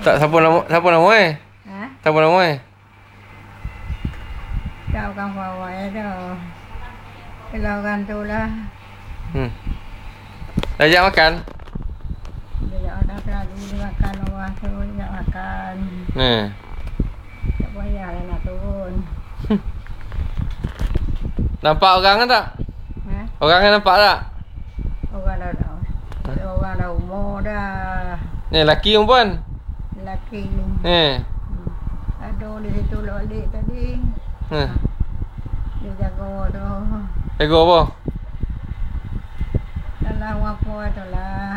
Tak siapa nama siapa nama eh? Ha? Siapa nama eh? Kau kan bawa ya dah. Kalau kan tu lah. Hmm. Dah ajak makan? Dia ada selalu dia makan orang tu dia makan. Ni. Tak payah lah nak turun. Nampak orang kan tak? Ha? Orang kan nampak tak? Orang dah dah. Orang dah umur dah. Ni lelaki perempuan. Lelaki. Ni. Aduh di situ lolik tadi. Ni. Dia jaga tu. Jaga apa? Dalam apa tu lah.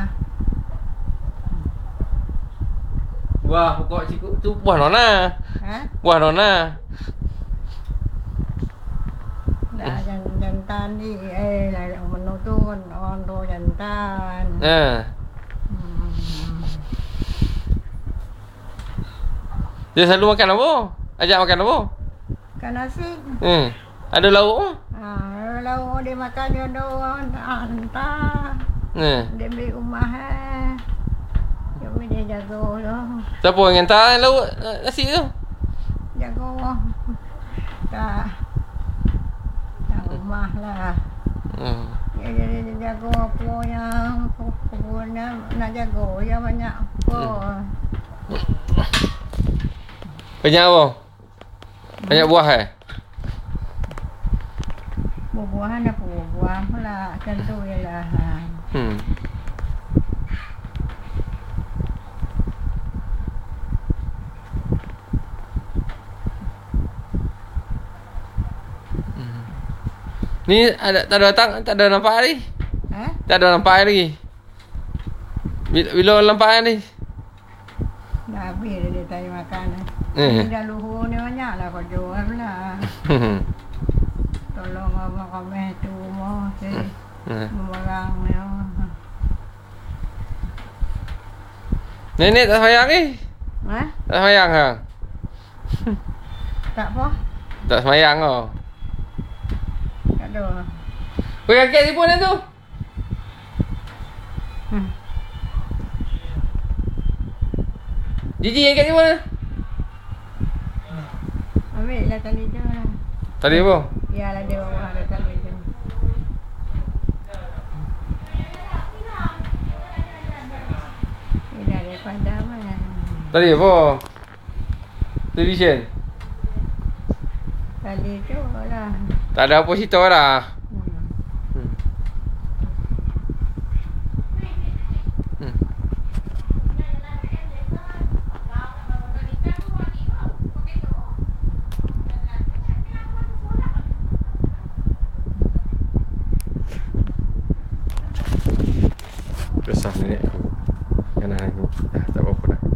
Buah pokok cikgu tu buah nona. Ha? Buah nona. Dah jan jantan ni eh lah menutun orang tu jantan. Ha. Dia selalu makan apa? Ajak makan apa? Kan nasi. Hmm. Ada lauk apa? Ha, lalu dia makan dia ada orang hantar. Ni. Dia beli rumah eh. Dia dia jaga tu. Siapa yang hantar lauk eh, nasi tu? Jaga. Tak. Tak rumah lah. Hmm. Dia jadi dia jaga apa yang kebunnya nak jaga ya banyak apa. Banyak apa? Banyak buah eh? Buah-buahan apa buah lah. Macam tu je lah. Hmm. Hmm. Ni ada tak ada datang, tak ada nampak hari. Ha? Tak ada nampak lagi. Bila, bila nampak ni? Dah habis dia tanya makan. Eh. Dah luhur ni banyak lah kau jual lah. Tolong abang kami tu si Hmm. barang ni. Nenek tak sayang ni. Ha? Tak sayang ha. Tak apa? Tak semayang kau. Tak ada. Kau yang kat telefon tu. Hmm. Gigi yang kat telefon tu. Ambil lah tali tu lah. Tadi apa? Biarlah dia bawa ada tali tu. Ini mana? Tadi apa? Television. Tali tu lah. Tak ada apa cerita lah. Hmm. Hmm. Hmm. Kesah nenek aku. Kan aku. Dah tak apa-apa dah.